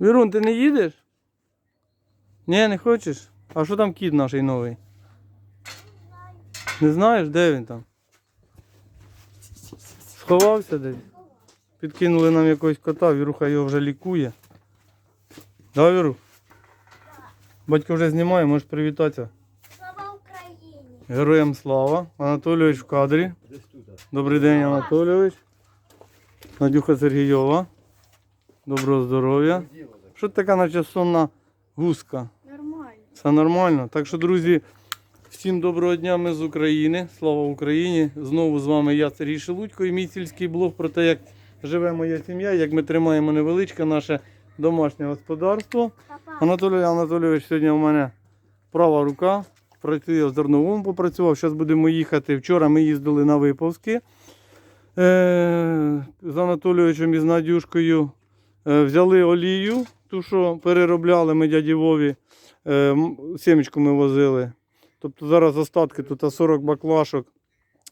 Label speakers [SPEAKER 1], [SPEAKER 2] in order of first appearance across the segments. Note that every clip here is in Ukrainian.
[SPEAKER 1] Вірун, ти не їдеш? Ні, не хочеш? А що там кіт наш новий? Не знаєш, де він там? Сховався десь? Підкинули нам якогось кота, Віруха його вже лікує. Да, Віру? Батько вже знімає, можеш привітатися.
[SPEAKER 2] Слава Україні!
[SPEAKER 1] Героям слава. Анатолійович в кадрі. Добрий день, Анатолійович. Надюха Сергійова. Доброго здоров'я. Що ти така, наче сонна гуска?
[SPEAKER 2] Нормально.
[SPEAKER 1] Все нормально. Так що, друзі, всім доброго дня, ми з України. Слава Україні! Знову з вами я, Сергій Шелудько, і мій сільський блог про те, як живе моя сім'я, як ми тримаємо невеличке наше домашнє господарство.
[SPEAKER 2] Папа,
[SPEAKER 1] Анатолій Анатолійович сьогодні у мене права рука. Працює в зерновому попрацював. Зараз будемо їхати. Вчора ми їздили на виповзки е- з Анатолійовичем і з Надюшкою. Е, взяли олію, ту, що переробляли ми дяді Вові. Е, сімечку ми возили. Тобто зараз остатки тут 40 баклашок.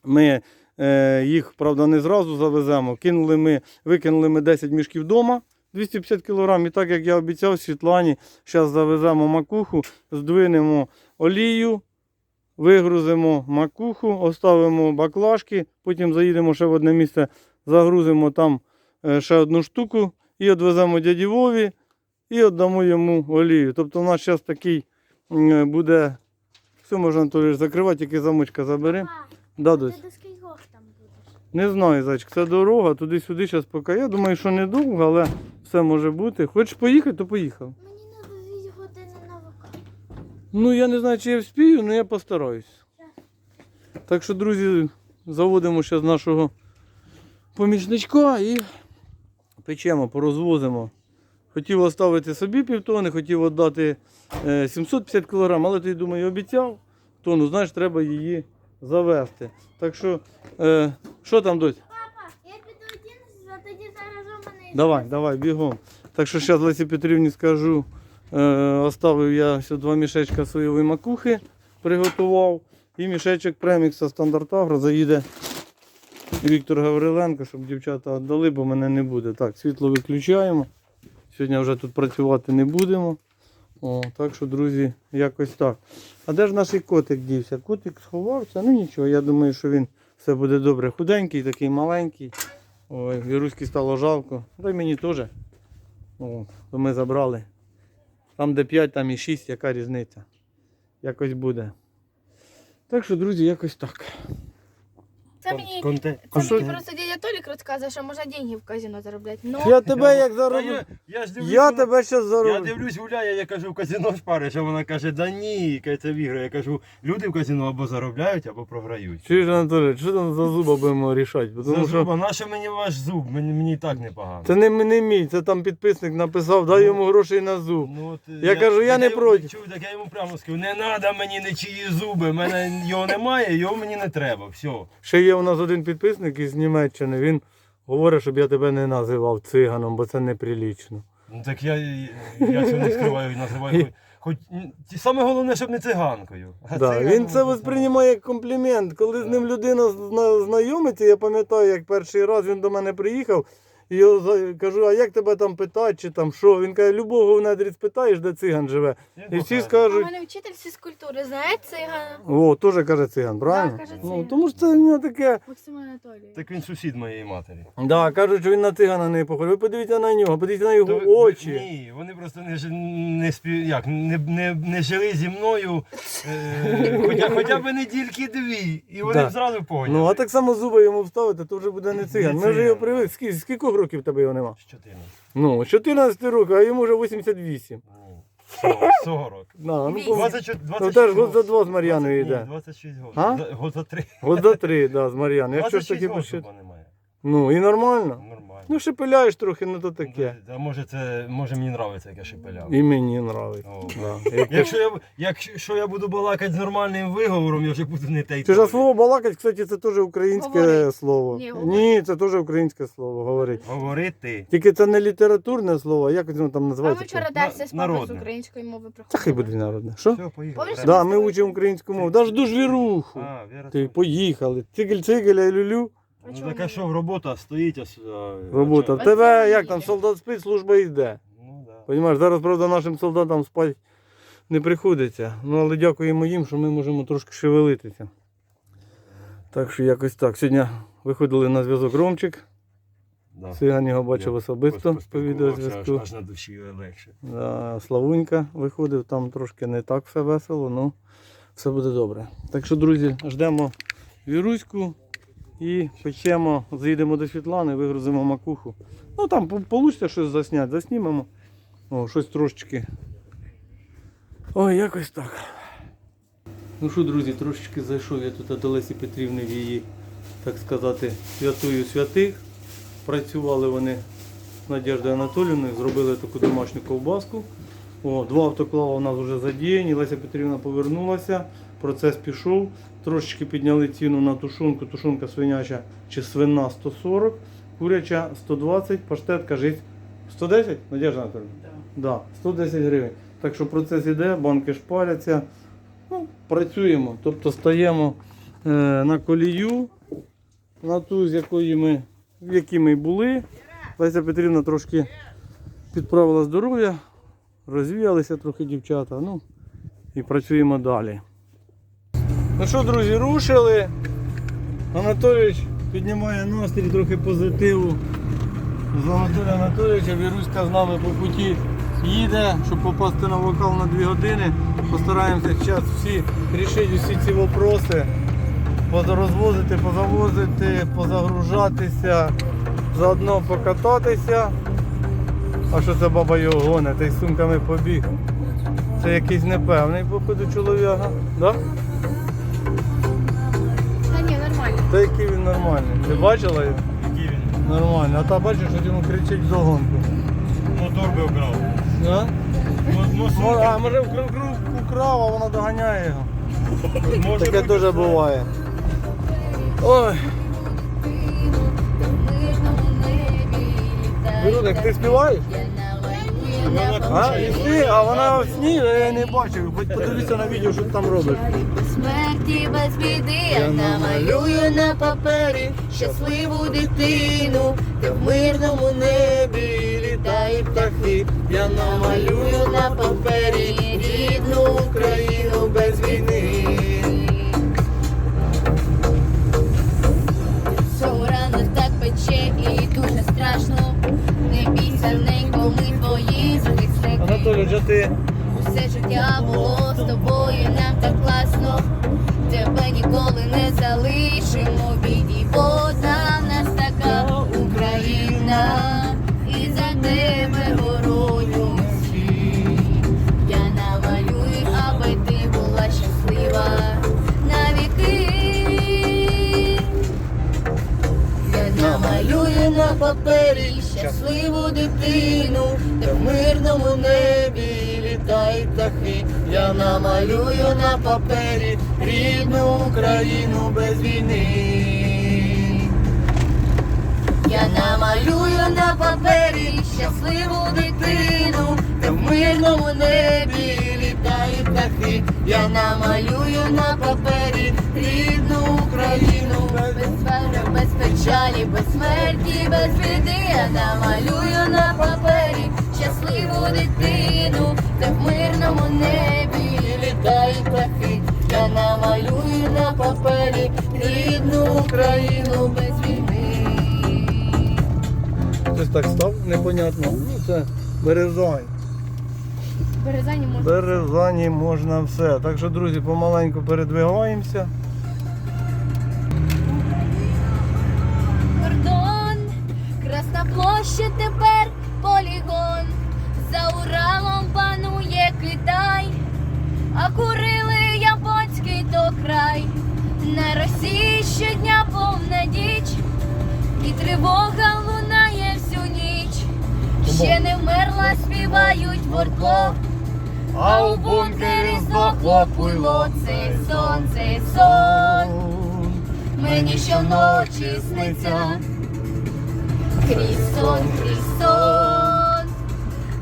[SPEAKER 1] Ми е, їх, правда, не зразу завеземо. Кинули ми, викинули ми 10 мішків вдома. 250 кг. І так як я обіцяв Світлані, зараз завеземо макуху, здвинемо олію, вигрузимо макуху, оставимо баклажки, потім заїдемо ще в одне місце, загрузимо там ще одну штуку і відвеземо дяді Вові і віддамо йому олію. Тобто у нас зараз такий буде. Все можна Анатолій, закривати, тільки замочка забери. Да,
[SPEAKER 2] ти до скількох там будеш?
[SPEAKER 1] Не знаю, зайчик, це дорога, туди-сюди зараз поки. Я думаю, що недовго, але все може бути. Хочеш поїхати, то поїхав.
[SPEAKER 2] Мені треба 2 години на вокал.
[SPEAKER 1] Ну, я не знаю, чи я вспію, але я постараюсь. Так що, друзі, заводимо зараз нашого помічничка і печемо, порозвозимо. Хотів оставити собі півтони, хотів віддати е, 750 кг, але ти думаю, обіцяв тону, знаєш, треба її завести. Так що, е, що там дось?
[SPEAKER 2] Папа, я піду одінуся, а тоді зараз у мене...
[SPEAKER 1] Давай, давай, бігом. Так що зараз Лесі Петрівні скажу. Е, оставив я ще два мішечка соєвої макухи, приготував. І мішечок премікса стандарт Агро заїде Віктор Гавриленко, щоб дівчата віддали, бо мене не буде. Так, світло виключаємо. Сьогодні вже тут працювати не будемо. О, так що, друзі, якось так. А де ж наш котик дівся? Котик сховався, ну нічого, я думаю, що він все буде добре. Худенький, такий маленький. Ой, Віруськи стало жалко. Та й мені теж. О, то ми забрали. Там де 5, там і 6, яка різниця. Якось буде. Так що, друзі, якось так.
[SPEAKER 3] Це мені, це мені просто дядя Толік розказує, що можна деньги в казино заробляти. Ну,
[SPEAKER 1] Я тебе як зароблю.
[SPEAKER 4] я, я ж дивлюсь,
[SPEAKER 1] Я
[SPEAKER 4] вона-
[SPEAKER 1] тебе зараз
[SPEAKER 4] Я
[SPEAKER 1] зароблю.
[SPEAKER 4] дивлюсь, гуляє, я кажу, в казино шпариш, а вона каже, да ні, каже, це в ігри. Я кажу, люди в казино або заробляють, або програють.
[SPEAKER 1] Чуєш, Анатолій, що там за зуба будемо рішати? Тому
[SPEAKER 4] За
[SPEAKER 1] що
[SPEAKER 4] зуба, нащо мені ваш зуб? Мені, мені і так непогано.
[SPEAKER 1] це не, не мій, це там підписник написав, дай йому грошей на зуб.
[SPEAKER 4] Ну, от,
[SPEAKER 1] Я кажу, я не проти.
[SPEAKER 4] Чув, так я йому прямо сказав, не треба мені нічиї зуби, в мене його немає, його мені не треба. Все.
[SPEAKER 1] Ще є у нас один підписник із Німеччини, він говорить, щоб я тебе не називав циганом, бо це неприлічно.
[SPEAKER 4] Ну так я, я цього не скриваю і називаю. Хоч, ті- саме головне, щоб не циганкою. А
[SPEAKER 1] Да,
[SPEAKER 4] циган...
[SPEAKER 1] він це восприймає як комплімент. Коли з ним людина зна- знайомиться, я пам'ятаю, як перший раз він до мене приїхав, і я кажу, а як тебе там питати, чи там що? Він каже, любого в недрі спитаєш, де циган живе. І всі
[SPEAKER 4] покаже.
[SPEAKER 3] у мене вчитель фізкультури, знає цигана
[SPEAKER 1] о, теж каже циган, правильно?
[SPEAKER 3] каже
[SPEAKER 1] ну, тому що це в нього таке.
[SPEAKER 3] Максим Анатолійович.
[SPEAKER 4] Так він сусід моєї матері.
[SPEAKER 1] Да, кажуть, що він на цигана не похожий. Ви подивіться на нього, подивіться на його
[SPEAKER 4] То ви-
[SPEAKER 1] очі.
[SPEAKER 4] Ні, вони просто не, ж- не, спів, як, не, не, не жили зі мною е, хоча, хоча б недільки дві, і вони
[SPEAKER 1] Да.
[SPEAKER 4] б зразу поняли.
[SPEAKER 1] Ну, а так само зуби йому вставити, то вже буде не циган. Ми вже
[SPEAKER 4] циган.
[SPEAKER 1] його. Скільки, скільки років тебе його нема?
[SPEAKER 4] З 14.
[SPEAKER 1] Ну, 14 років, а йому вже 88.
[SPEAKER 4] Ні. 40. 40.
[SPEAKER 1] На, ну,
[SPEAKER 3] Вісім.
[SPEAKER 1] пом-
[SPEAKER 4] 24,
[SPEAKER 1] Ну теж год за два з Мар'яною йде.
[SPEAKER 4] 26 год.
[SPEAKER 1] А?
[SPEAKER 4] За- Год за три.
[SPEAKER 1] Год за три, да, з Мар'яною. Якщо ж
[SPEAKER 4] 26
[SPEAKER 1] таки
[SPEAKER 4] год
[SPEAKER 1] посчит...
[SPEAKER 4] хіба немає.
[SPEAKER 1] Ну і нормально.
[SPEAKER 4] Нормально.
[SPEAKER 1] Ну шепеляєш трохи, ну то таке.
[SPEAKER 4] А може це, може мені нравиться, як я шепеляв.
[SPEAKER 1] І мені нравиться.
[SPEAKER 4] О.
[SPEAKER 1] Да. Як-
[SPEAKER 4] Якщо я, якщо я буду балакати з нормальним виговором, я вже буду не те й
[SPEAKER 1] Чи ж
[SPEAKER 4] той.
[SPEAKER 1] слово балакать, кстати, це теж українське
[SPEAKER 3] Говорить.
[SPEAKER 1] слово.
[SPEAKER 3] Ні,
[SPEAKER 1] Ні, це теж українське слово, говорить.
[SPEAKER 4] Говорити.
[SPEAKER 1] Тільки це не літературне слово, а як воно там
[SPEAKER 3] А ми
[SPEAKER 1] називається?
[SPEAKER 3] вчора дерся з папою з
[SPEAKER 4] народне.
[SPEAKER 3] української мови
[SPEAKER 1] Та хай
[SPEAKER 3] проходили.
[SPEAKER 1] буде народне. Що?
[SPEAKER 4] Все, поїхали.
[SPEAKER 1] Да, ми учимо українську мову. Даж дуж віруху.
[SPEAKER 4] А, Віра,
[SPEAKER 1] Ти поїхали. Цигель, цигель, а люлю.
[SPEAKER 3] А
[SPEAKER 4] Ну
[SPEAKER 3] чому
[SPEAKER 4] така
[SPEAKER 3] ні?
[SPEAKER 4] що робота стоїть, а с- а,
[SPEAKER 1] Робота.
[SPEAKER 4] а
[SPEAKER 1] В
[SPEAKER 4] чо-
[SPEAKER 1] тебе як там солдат спить, служба йде.
[SPEAKER 4] Ну да.
[SPEAKER 1] Понімаєш, зараз, правда, нашим солдатам спати не приходиться. Ну, але дякуємо їм, що ми можемо трошки шевелитися. Так що якось так. Сьогодні виходили на зв'язок Ромчик.
[SPEAKER 4] Да.
[SPEAKER 1] Циган його бачив
[SPEAKER 4] Я
[SPEAKER 1] особисто по
[SPEAKER 4] поспілкувався,
[SPEAKER 1] відеозв'язку.
[SPEAKER 4] Аж, аж на душі легше.
[SPEAKER 1] Да, Славунька виходив, там трошки не так все весело, ну все буде добре. Так що, друзі, ждемо віруську і печемо, заїдемо до Світлани, вигрузимо макуху. Ну там вийде щось засняти, заснімемо. О, щось трошечки. Ой, якось так. Ну що, друзі, трошечки зайшов я тут до Лесі Петрівни в її, так сказати, святую святих. Працювали вони з Надеждою Анатоліївною, зробили таку домашню ковбаску. О, два автоклава у нас вже задіяні. Леся Петрівна повернулася, процес пішов. Трошечки підняли ціну на тушонку. Тушонка свиняча чи свина 140, куряча 120, паштет, кажіть, 110? Надежда Анатоліївна? Так. Да, 110 гривень. Так що процес іде, банки шпаляться. Ну, працюємо, тобто стаємо е, на колію, на ту, з якої ми, в якій ми були. Леся Петрівна трошки підправила здоров'я, розвіялися трохи дівчата. Ну і працюємо далі. Ну що, друзі, рушили. Анатолійович піднімає настрій, трохи позитиву. З Анатолія Анатолійовича Віруська з нами по путі їде, щоб попасти на вокал на 2 години. Постараємося зараз всі рішити усі ці вопроси. Позарозвозити, позавозити, позагружатися, заодно покататися. А що це баба його гонить, та й з сумками побіг. Це якийсь непевний, походу, чолов'яга. Да?
[SPEAKER 3] Та
[SPEAKER 1] який він нормальний. Ти бачила його?
[SPEAKER 4] Який він?
[SPEAKER 1] Нормально. А та бачиш, що йому кричить вдогонку.
[SPEAKER 4] Мотор би вкрав.
[SPEAKER 1] Да?
[SPEAKER 4] Ну,
[SPEAKER 1] Мо- А може вкр- вкр- украв, а вона доганяє його.
[SPEAKER 4] може
[SPEAKER 1] Таке
[SPEAKER 4] бути,
[SPEAKER 1] теж буває. Ой, Вірудик, ти співаєш? А, і ти, а вона в сні, я не бачив. Хоч подивися на відео, що ти там робиш.
[SPEAKER 5] Смерті без біди я намалюю на папері щасливу дитину, де в мирному небі літає птахи. Я намалюю на папері рідну Україну без війни.
[SPEAKER 1] Анатолій, вже ти
[SPEAKER 5] Усе життя було з тобою, нам так класно. Тебе ніколи не залишимо в біді, бо одна в нас така Україна, і за тебе бороню всі. Я намалюю, аби ти була щаслива навіки. Я намалюю на папері щасливу дитину, де в мирному небі літають птахи. Я намалюю на папері рідну Україну без війни. Я намалюю на папері щасливу дитину, де в мирному небі літають птахи. Я намалюю на папері рідну Україну без без печалі, без смерті, без біди. Я намалюю на папері щасливу дитину, де в мирному небі літають птахи. Я намалюю на папері рідну Україну без війни.
[SPEAKER 1] Хтось так став, непонятно. Ну, це Березань.
[SPEAKER 3] В Березані можна.
[SPEAKER 1] Березані можна все. Так що, друзі, помаленьку передвигаємося.
[SPEAKER 5] кордон, Красна площа тепер а курили японський то край, на Росії щодня повна діч, і тривога лунає всю ніч. Ще не вмерла, співають вордло, а у бункері здохло пуйло, цей сон, цей сон. Мені щоночі сниться. Крізь сон, крізь сон,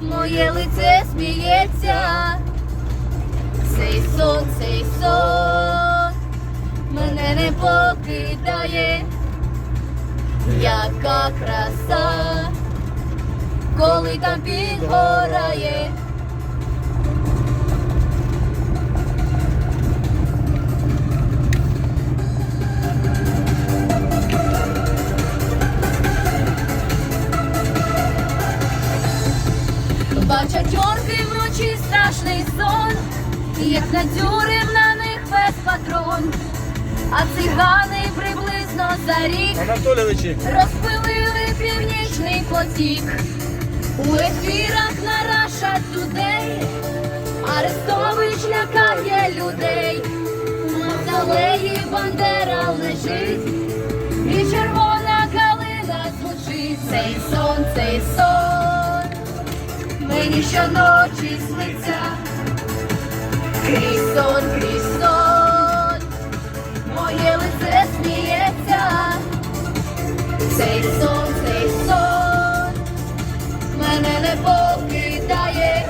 [SPEAKER 5] моє лице сміється, цей сон, цей сон, мене не покидає, яка краса, коли там підгорає. Бачать орки вночі страшний сон, як надюрив на них весь патрон, а цигани приблизно за рік
[SPEAKER 1] Анатолійовичі,
[SPEAKER 5] розпилили північний потік. У ефірах на Раша Today Арестович лякає людей. У мавзолеї Бандера лежить, і червона калина звучить. Цей сон, цей сон, мені щоночі сниться. Крізь сон, крізь сон, моє лице сміється. Цей сон, цей сон мене не покидає,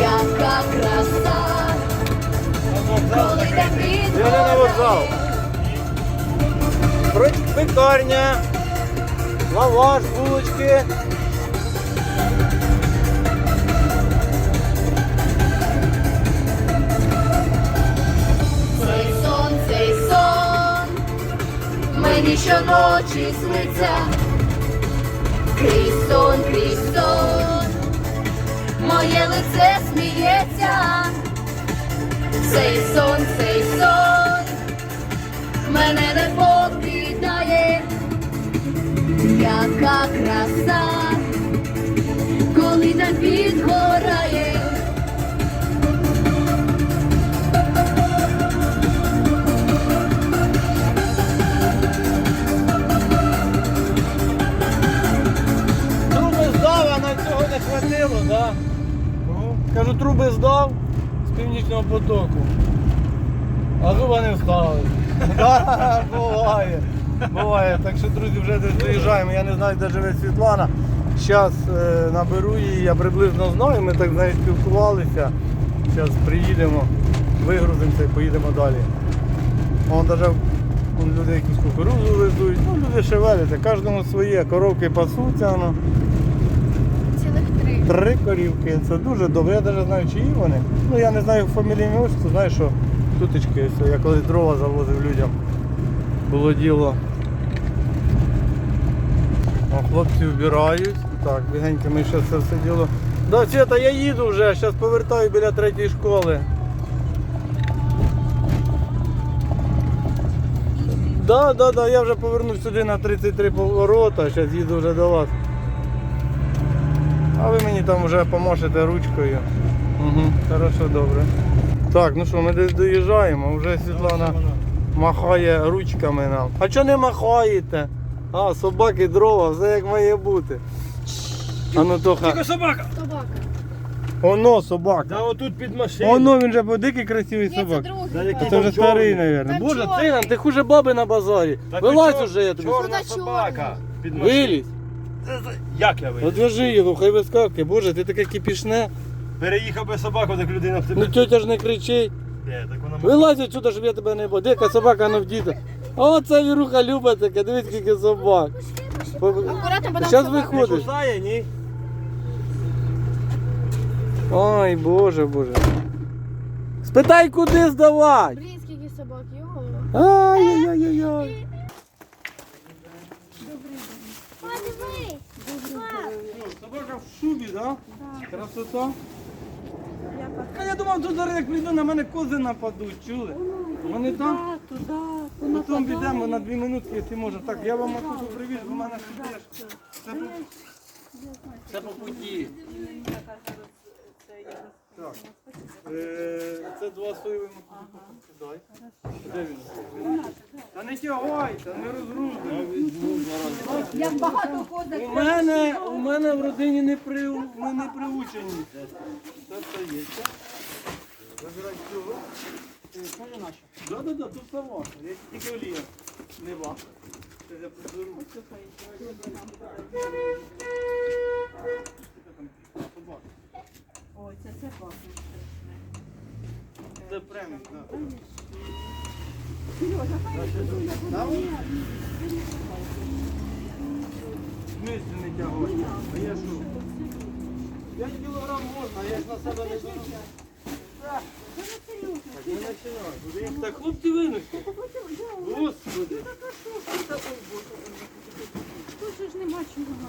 [SPEAKER 5] яка краса, коли так
[SPEAKER 1] вокзал. Пекарня, лаваш, булочки.
[SPEAKER 5] Мені щоночі сниться, крізь сон, крізь сон, моє лице сміється, цей сон, цей сон, мене не покидає, яка краса, коли так підгорає.
[SPEAKER 1] Цього не хватило, да? Кажу, труби здав з північного потоку. А зуба не вставили. Буває. Буває. Так що, друзі, вже десь доїжджаємо. Я не знаю, де живе Світлана. Зараз наберу її, я приблизно знаю, ми так з нею спілкувалися. Зараз приїдемо, вигрузимося і поїдемо далі. Вон вон люди якусь кукурудзу везуть, ну люди шевеляться, кожному своє, коровки пасуться, ну.
[SPEAKER 3] Три.
[SPEAKER 1] Корівки, це дуже добре. Я навіть знаю, чиї вони. Ну я не знаю фамілійні отчество, знаю, що тутечки, я колись дрова завозив людям. Було діло. О, хлопці вбирають. Так, бігенько ми ще це все діло. Да, Свята, я їду вже, зараз повертаю біля третьої школи. Да, да, да, я вже повернув сюди на 33 поворота, зараз їду вже до вас. А ви мені там вже поможете ручкою. Угу, хорошо, добре. Так, ну що, ми десь доїжджаємо, вже Світлана махає ручками нам. А чого не махаєте? А, собаки, дрова, все як має бути. А ну Тоха,
[SPEAKER 4] Тільки собака.
[SPEAKER 3] Собака.
[SPEAKER 1] оно собака.
[SPEAKER 4] Да отут під машиною.
[SPEAKER 1] Оно він же дикий красивий
[SPEAKER 3] Ні, це
[SPEAKER 1] собак.
[SPEAKER 3] другий.
[SPEAKER 1] Це вже старий, мабуть. Боже,
[SPEAKER 3] чорний.
[SPEAKER 1] циган, ти хуже баби на базарі. Вилазь уже, я тобі.
[SPEAKER 4] Чорна собака. Під машиною.
[SPEAKER 1] Вилізь.
[SPEAKER 4] Як я виліз?
[SPEAKER 1] Одвяжи його, хай вискакує. Боже, ти таке кипішне.
[SPEAKER 4] Переїхав би собаку, так людина в тебе.
[SPEAKER 1] Ну тетя ж не кричить.
[SPEAKER 4] Де, так вона
[SPEAKER 1] Вилазь отсюда, щоб я тебе не бачив. Дика собака ну вдіта. О, це віруха любить таке, дивись, скільки собак.
[SPEAKER 3] Акуратно, бо там
[SPEAKER 1] Зараз
[SPEAKER 3] собака.
[SPEAKER 4] не
[SPEAKER 1] виходиш.
[SPEAKER 4] ні?
[SPEAKER 1] Ой, боже, боже. Спитай, куди здавати.
[SPEAKER 3] Блін, скільки собак, його.
[SPEAKER 1] Ай-яй-яй-яй.
[SPEAKER 2] Подивись.
[SPEAKER 1] Собака в шубі, да? Красота. А я думав, тут зараз як прийду, на мене кози нападуть, чули? Вони там? Потім підемо на дві минутки, якщо можна. Так, я вам макуху привіз, у в мене сидиш. Це по, це по путі. Так. Е, Це два макухи дай. Де він? Та не тягайте, не розгрузуй. У мене, у мене в родині не, при, ми не приучені. Це все є. Забирай цього. Да, да, да, тут все ваше. Я тільки олія. Не вам. Це я приберу.
[SPEAKER 6] Ой, це це пахне.
[SPEAKER 1] Це премія, так.
[SPEAKER 6] Сережа, хай
[SPEAKER 1] смислі не тягати? А я що? 5 кілограм можна, а я ж на себе не беру. Так, не починай. Буде Так хлопці винесли. Господи.
[SPEAKER 6] Тут ж нема чого.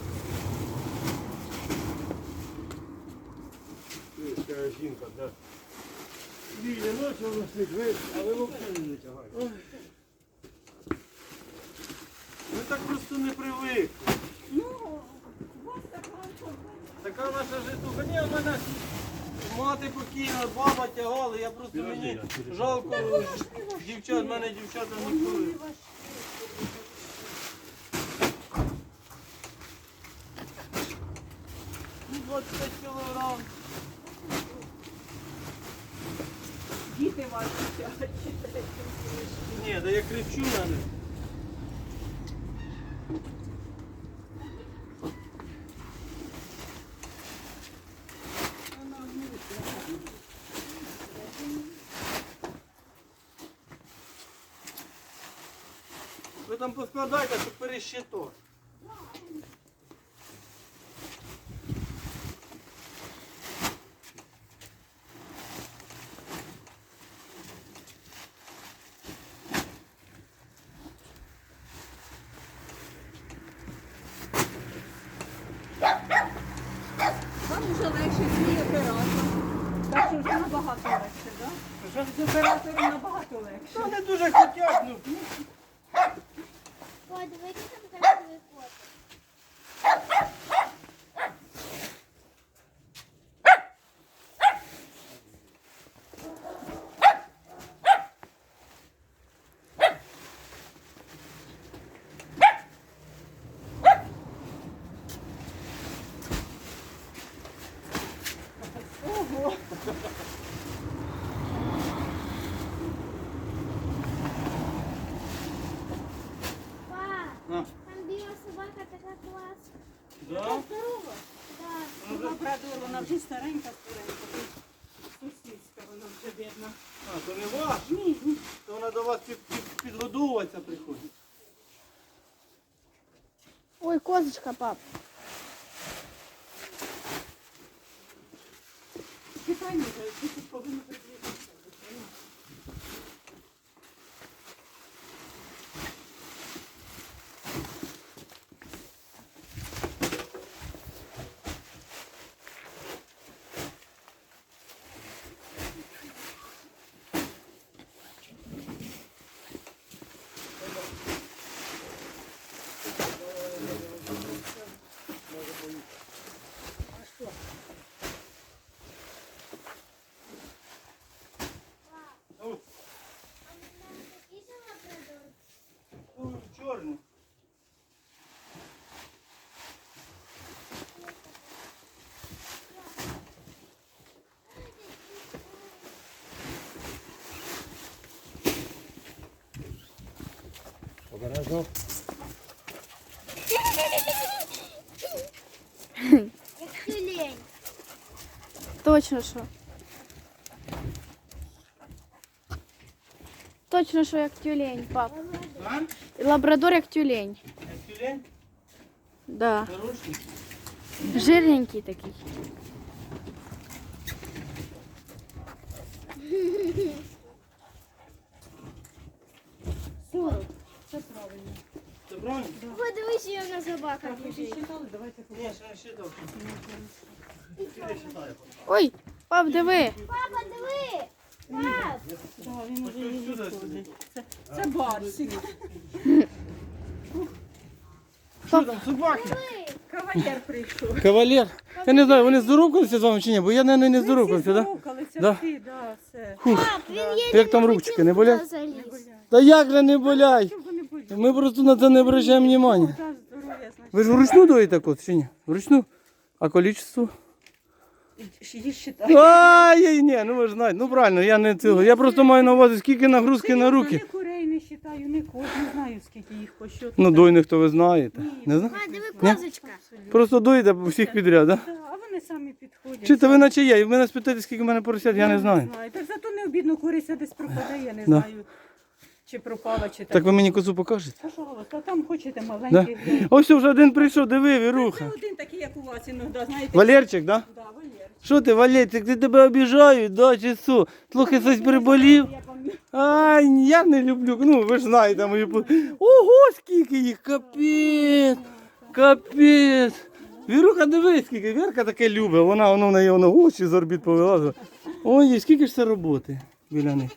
[SPEAKER 4] Жінка, да. Біля ночі воно сидить, ви, але взагалі не тягає.
[SPEAKER 1] Ми так просто не привикли.
[SPEAKER 6] Ну, у така
[SPEAKER 1] Така наша житуха. Ні, в мене мати покійна, баба тягала, я просто мені жалко дівчат, в мене дівчата ніколи. Ну, 25 кілограм.
[SPEAKER 6] діти ваші тягать.
[SPEAKER 1] Ні, да я кричу на них. Ви там поскладайте, щоб перещито.
[SPEAKER 6] Вона вже старенька, старенька. Сусідська, вона вже бідна.
[SPEAKER 1] А, то не ваш.
[SPEAKER 6] Ні, ні.
[SPEAKER 1] То вона до вас під, під, підгодовуватися приходить.
[SPEAKER 3] Ой, козочка, пап.
[SPEAKER 4] Обережно.
[SPEAKER 3] Точно що. Точно, що як тюлень, пап.
[SPEAKER 1] А?
[SPEAKER 3] Лабрадор як тюлень.
[SPEAKER 1] Як тюлень?
[SPEAKER 3] Да.
[SPEAKER 1] Хороший.
[SPEAKER 3] Жирненький такий.
[SPEAKER 6] Так, ви
[SPEAKER 2] біжить.
[SPEAKER 6] считали? Давайте
[SPEAKER 1] Ні, ще не считав.
[SPEAKER 3] Ой, пап, диви.
[SPEAKER 2] Папа, диви! Пап!
[SPEAKER 6] Так, він уже її
[SPEAKER 1] сюди.
[SPEAKER 6] Це, це барсик.
[SPEAKER 1] Що там, собаки?
[SPEAKER 6] Кавалер прийшов.
[SPEAKER 1] Кавалер. Я не знаю, вони здоровкалися з вами чи ні, бо я, мабуть, не
[SPEAKER 6] Ми
[SPEAKER 1] здоровкався, так?
[SPEAKER 6] здоровкалися,
[SPEAKER 1] Да?
[SPEAKER 6] всі, да, все.
[SPEAKER 2] Пап, він є
[SPEAKER 1] Як там ручки, не болять?
[SPEAKER 6] Не.
[SPEAKER 1] Та як же не болять?
[SPEAKER 6] Болять.
[SPEAKER 1] Ми просто на це не обращаємо уваги. Ви ж вручну доїте кот чи ні? Вручну? А количество?
[SPEAKER 6] Її считати.
[SPEAKER 1] Ай, ні, ну ви ж знаєте, ну правильно, я не цього. Я просто маю на увазі, скільки нагрузки на руки.
[SPEAKER 6] Ні курей не считаю, ні коз, не знаю, скільки їх по.
[SPEAKER 1] Ну, дойних то ви знаєте. Не знаю?
[SPEAKER 2] А, диви,
[SPEAKER 1] Ні?
[SPEAKER 2] козочка.
[SPEAKER 1] Просто доїте всіх підряд, так? Да?
[SPEAKER 6] Вони самі підходять.
[SPEAKER 1] Чи то ви наче є? І ви мене спитаєте, скільки в мене поросят, я не знаю.
[SPEAKER 6] Так зато не обідно куриця десь пропадає, я не
[SPEAKER 1] Да.
[SPEAKER 6] знаю. Чи пропала, чи
[SPEAKER 1] Так ви мені козу покажете?
[SPEAKER 6] Та що, та там хочете
[SPEAKER 1] Да?
[SPEAKER 6] маленьких. Да?
[SPEAKER 1] Ось вже один прийшов, диви, Віруха.
[SPEAKER 6] Це один такий, як у вас іноді, знаєте.
[SPEAKER 1] Валерчик, да?
[SPEAKER 6] Да, Валер.
[SPEAKER 1] Що ти, Валерчик, ти тебе обіжають, да, чи що? Трохи щось приболів?
[SPEAKER 6] Я.
[SPEAKER 1] Ай, я не люблю. Ну, ви ж знаєте мою по- Ого, скільки їх! Капець! Капець! Віруха, дивись, скільки Вірка таке любить. Вона воно в неї воно очі з орбіт повилазила. Ой, скільки ж це роботи біля них.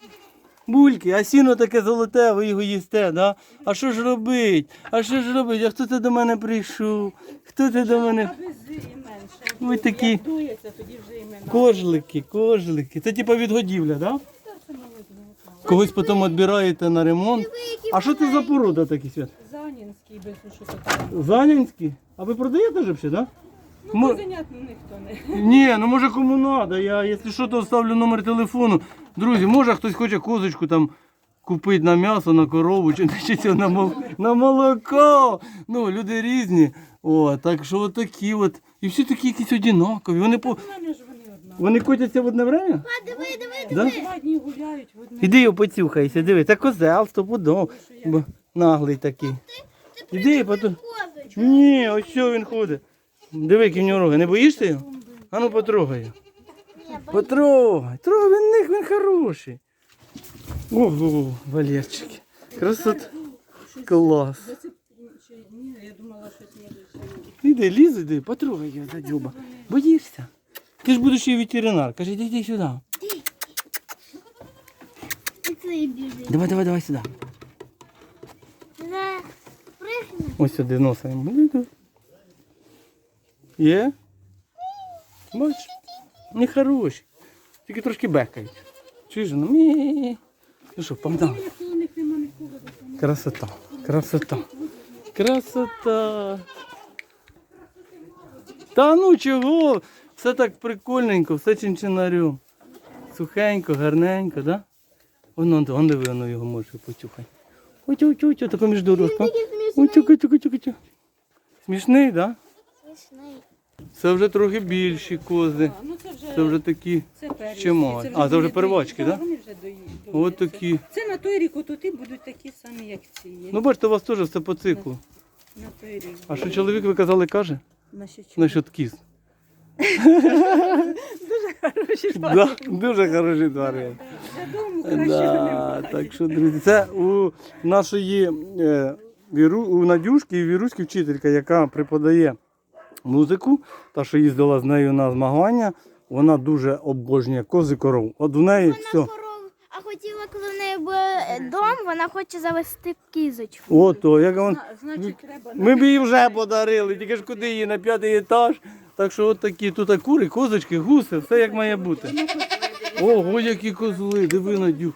[SPEAKER 1] Бульки, а сіно таке золоте, ви його їсте, да? А що ж робить? А що ж робить? А хто це до мене прийшов? Хто це до мене? Ви такі. Кожлики, кожлики. Це типа відгодівля? Да? Когось потім відбираєте на ремонт. А що це за порода такі свят?
[SPEAKER 6] Занінський без.
[SPEAKER 1] Занянські? А ви продаєте вже все, так?
[SPEAKER 6] Ну,
[SPEAKER 1] Мо-
[SPEAKER 6] козенят ніхто не.
[SPEAKER 1] Ні, ну може кому треба. Я, якщо що, то ставлю номер телефону. Друзі, може хтось хоче козочку там купити на м'ясо, на корову, чи, чи це на, мол, на молоко. Ну, люди різні. О, так що от такі от. І всі такі якісь одинакові. Вони, по,
[SPEAKER 6] ж вони одна.
[SPEAKER 1] вони котяться в одне время?
[SPEAKER 2] А, диви, диви,
[SPEAKER 1] Да?
[SPEAKER 6] Два дні гуляють в одне.
[SPEAKER 1] Іди його поцюхайся, диви, це козел, стопудов. Бо наглий такий. Іди, потім.
[SPEAKER 2] козочку.
[SPEAKER 1] Ні, ось що він ходить. Диви, які в нього роги. Не боїшся його? А ну потрогай. Потрогай. Трогай він них, він хороший. Ого, Валерчик. Красот. Клас. Іди, лізь, іди, потрогай його за дзьоба. Боїшся? Ти ж будеш ветеринар. Каже, іди, іди сюди. Давай, давай, давай сюди. Ось сюди. Іди. Є? Бач? Не хороші. Тільки трошки бекають. Чуєш, ну мі. Ну що, погнали. Красота, красота, красота. Та ну чого? Все так прикольненько, все чинчинарю. Сухенько, гарненько, да? Воно, он диви, воно його може потюхай. Отю, отю, отю, тако між отю, отю, отю. Смішний, да? Це вже трохи більші кози.
[SPEAKER 6] Ну це вже
[SPEAKER 1] Це вже такі.
[SPEAKER 6] це.
[SPEAKER 1] А, це вже первачки, да?
[SPEAKER 6] Вони вже.
[SPEAKER 1] От такі.
[SPEAKER 6] Це на той рік отути будуть такі самі, як ці є.
[SPEAKER 1] Ну бачите, у вас теж все по циклу.
[SPEAKER 6] на той рік.
[SPEAKER 1] А що чоловік ви казали, каже?
[SPEAKER 6] На що чого?
[SPEAKER 1] Насчет кіз.
[SPEAKER 6] Хороші
[SPEAKER 1] Да, дуже.
[SPEAKER 6] Додому краще
[SPEAKER 1] Да,
[SPEAKER 6] немає.
[SPEAKER 1] так що, друзі, це у нашої е, віру, у Надюшки і віруськи вчителька, яка преподає музику, та що їздила з нею на змагання, вона дуже обожнює кози коров. От в неї
[SPEAKER 2] Вона
[SPEAKER 1] все.
[SPEAKER 2] коров, а хотіла, коли в неї е, дом, вона хоче завести кізочку.
[SPEAKER 1] Ото, як вон,
[SPEAKER 6] Значить, треба
[SPEAKER 1] ми б її вже подарили, тільки ж куди її на п'ятий етаж. Так що от такі тут кури, козочки, гуси, все як має бути. Ого, які козли, диви Надюх.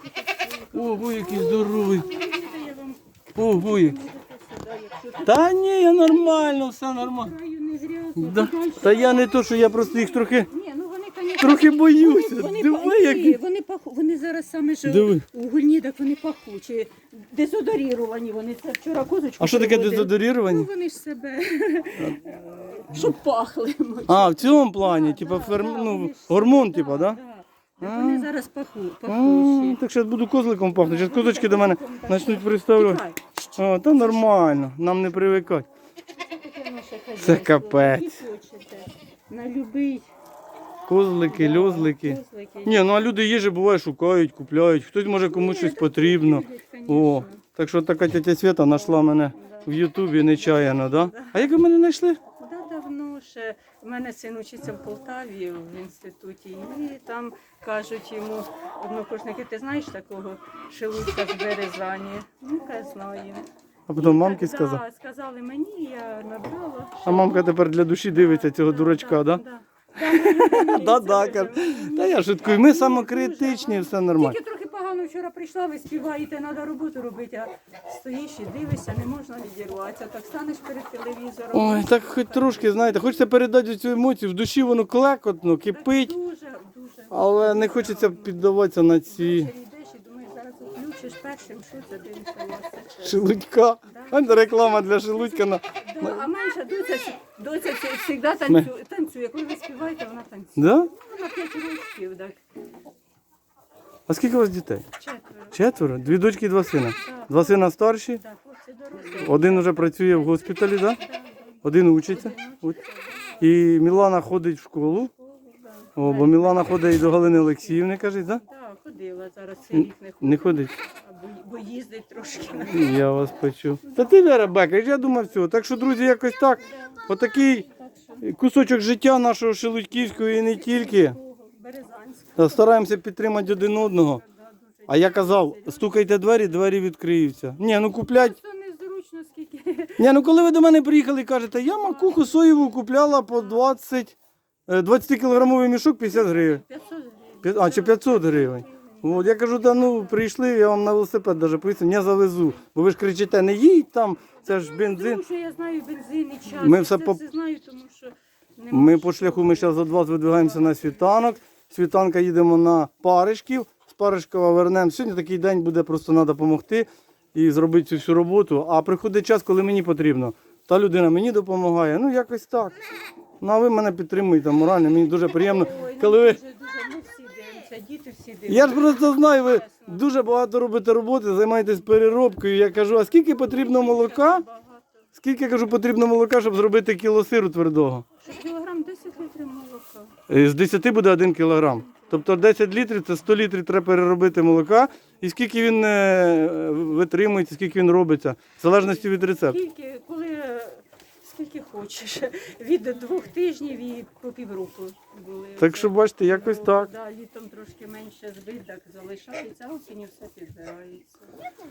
[SPEAKER 1] Ого, який здоровий. Ого, який. Та ні, я нормально, все нормально. Да. Та я не то, що я просто їх трохи,
[SPEAKER 6] Ні, ну вони, конечно,
[SPEAKER 1] трохи боюся.
[SPEAKER 6] Вони,
[SPEAKER 1] Диви, які.
[SPEAKER 6] ні, вони, паху, вони зараз саме ж
[SPEAKER 1] Диви.
[SPEAKER 6] у гульні, так вони пахучі, дезодоріровані. Вони це вчора козочку.
[SPEAKER 1] А що таке
[SPEAKER 6] приводили. Ну
[SPEAKER 1] дезодорірування?
[SPEAKER 6] вони ж себе, щоб пахли.
[SPEAKER 1] А, в цьому плані, типа ферм... ну, гормон, типа, да?
[SPEAKER 6] Да. Вони зараз паху,
[SPEAKER 1] А,
[SPEAKER 6] пахучі.
[SPEAKER 1] так зараз буду козликом пахнути. Зараз козочки до мене почнуть приставляти.
[SPEAKER 6] Тікай.
[SPEAKER 1] А, та нормально, нам не привикати.
[SPEAKER 6] Хазяйство.
[SPEAKER 1] Це капець.
[SPEAKER 6] Які хочете. На любий
[SPEAKER 1] Козлики, льозлики.
[SPEAKER 6] козлики.
[SPEAKER 1] Ні, ну а люди їжі буває шукають, купляють, хтось може комусь щось потрібно. О, так що така тетя Свята знайшла мене в Ютубі нечаяно, да? А як ви мене знайшли?
[SPEAKER 6] Да, давно ще. У мене син учиться в Полтаві в інституті, і там кажуть йому однокурсники, ти знаєш такого шелудька з Березані? Ну, я знаю.
[SPEAKER 1] А потім мамки сказав.
[SPEAKER 6] Да, сказали мені, я набрала.
[SPEAKER 1] А мамка тепер для душі дивиться цього дурачка, да?
[SPEAKER 6] Да.
[SPEAKER 1] Да, да, каже. Та я шуткую, ми самокритичні, все нормально.
[SPEAKER 6] Тільки трохи погано вчора прийшла, ви співаєте, треба роботу робити, а стоїш і дивишся, не можна відірватися. Так станеш перед телевізором.
[SPEAKER 1] Ой, так хоч трошки, знаєте, хочеться передати цю емоцію, в душі воно клекотно, кипить,
[SPEAKER 6] Дуже, дуже.
[SPEAKER 1] але не хочеться піддаватися на ці
[SPEAKER 6] включиш першим, що це дивишся. це.
[SPEAKER 1] шелудька. А реклама для шелудька на.
[SPEAKER 6] Да, а менша доця, доця завжди танцює, танцює. Коли ви співаєте, вона танцює.
[SPEAKER 1] Да?
[SPEAKER 6] Вона 5 років, так,
[SPEAKER 1] А скільки у вас дітей?
[SPEAKER 6] четверо.
[SPEAKER 1] Четверо? Дві дочки і два сина. Два сина старші,
[SPEAKER 6] Так, хлопці дорослі.
[SPEAKER 1] один вже працює в госпіталі, да? один учиться. І Мілана ходить в школу. О, бо Мілана ходить до Галини Олексіївни, каже, да?
[SPEAKER 6] Ходила зараз цей рік не ходить,
[SPEAKER 1] Не ходить.
[SPEAKER 6] бо, їздить трошки.
[SPEAKER 1] Я вас почув. Та ти Вера Бекер, я думав все. Так що, друзі, якось так. Отакий кусочок життя нашого Шелудьківського і не тільки. Та стараємося підтримати один одного. А я казав, стукайте двері, двері відкриються. Ні, ну куплять.
[SPEAKER 6] Незручно, скільки
[SPEAKER 1] Ні, ну коли ви до мене приїхали і кажете, я макуху соєву купляла по 20, 20 кілограмовий мішок 50 гривень.
[SPEAKER 6] 500 гривень.
[SPEAKER 1] А, чи 500 гривень. От, я кажу, да ну прийшли, я вам на велосипед даже поїздив, не завезу. Бо ви ж кричите, не їдь там, це ж бензин.
[SPEAKER 6] Тому що я знаю бензин і час.
[SPEAKER 1] Ми
[SPEAKER 6] я
[SPEAKER 1] все
[SPEAKER 6] це
[SPEAKER 1] по-
[SPEAKER 6] все знаю, тому що не
[SPEAKER 1] Ми по шляху ми зараз за два видвигаємося на світанок. З Світанка їдемо на Паришків. З Паришкова вернемо. Сьогодні такий день буде, просто треба допомогти і зробити цю всю роботу. А приходить час, коли мені потрібно. Та людина мені допомагає. Ну якось так. Ну а ви мене підтримуєте морально, мені дуже приємно.
[SPEAKER 6] Ну,
[SPEAKER 1] Коли ви...
[SPEAKER 6] дуже, дуже, ми всі дивимося, діти всі дивляться.
[SPEAKER 1] Я ж просто знаю, ви дуже багато робите роботи, займаєтесь переробкою. Я кажу, а скільки потрібно молока? Скільки кажу, потрібно молока, щоб зробити кіло сиру твердого?
[SPEAKER 6] Що кілограм 10 літрів молока.
[SPEAKER 1] Е, З 10 буде 1 кілограм. Тобто 10 літрів це 100 літрів треба переробити молока. І скільки він е, витримується, скільки він робиться, в залежності від рецепту.
[SPEAKER 6] Скільки, коли, е, скільки хочеш. Від двох тижнів і по півроку були.
[SPEAKER 1] Так що бачите, якось так.
[SPEAKER 6] Да, літом трошки менше збиток залишається, а осінню все підбирається.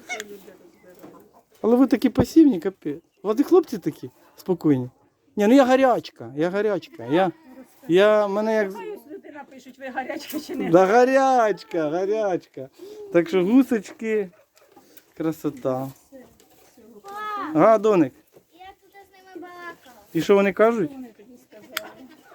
[SPEAKER 6] Все люди розбирають.
[SPEAKER 1] Але ви такі пасивні, капець. У вас і хлопці такі спокійні. Ні, ну я гарячка, я гарячка. Я, я мене як.
[SPEAKER 6] Ось люди напишуть, ви гарячка чи не
[SPEAKER 1] Да гарячка, гарячка. Так що гусочки, красота. Ага, доник.
[SPEAKER 2] Я тут з ними балакала.
[SPEAKER 1] І що вони кажуть?
[SPEAKER 6] Вони.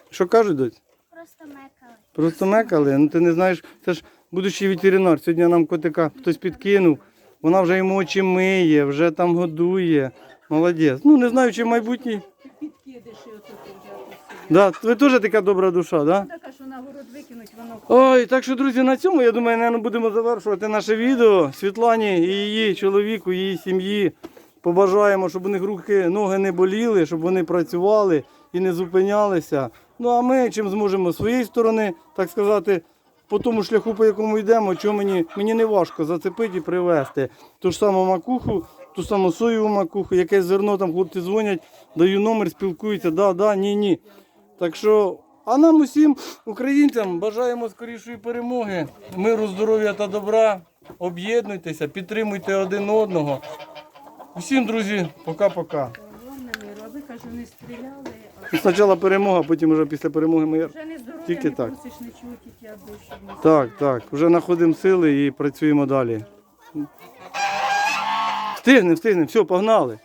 [SPEAKER 1] Що кажуть, доць?
[SPEAKER 2] Просто мекали.
[SPEAKER 1] Просто мекали. Ну ти не знаєш, це ж будущий ветеринар. Сьогодні нам котика хтось підкинув. Вона вже йому очі миє, вже там годує. Молодець. Ну не знаю, чи в майбутній.
[SPEAKER 6] Підкидиш і отут.
[SPEAKER 1] Да, ви теж така добра душа, да?
[SPEAKER 6] Така, що на город викинуть, воно
[SPEAKER 1] Ой, так що, друзі, на цьому, я думаю, наверное, будемо завершувати наше відео. Світлані і її чоловіку, її сім'ї. Побажаємо, щоб у них руки, ноги не боліли, щоб вони працювали і не зупинялися. Ну а ми чим зможемо з своєї сторони, так сказати, по тому шляху, по якому йдемо, що мені, мені не важко зацепити і привезти. Ту ж саму макуху, ту саму соєву макуху, якесь зерно там хлопці дзвонять, даю номер, спілкуються, да, да, ні, ні. Так що, а нам усім, українцям, бажаємо скорішої перемоги, миру, здоров'я та добра. Об'єднуйтеся, підтримуйте один одного. Усім, друзі, пока-пока.
[SPEAKER 6] головне кажу, не стріляли,
[SPEAKER 1] Спочатку перемога, потім вже після перемоги ми
[SPEAKER 6] вже не здоров'я,
[SPEAKER 1] Тільки
[SPEAKER 6] не
[SPEAKER 1] так.
[SPEAKER 6] просиш не
[SPEAKER 1] Так, так. Вже знаходимо сили і працюємо далі. Встигнемо, встигнемо. Все, погнали.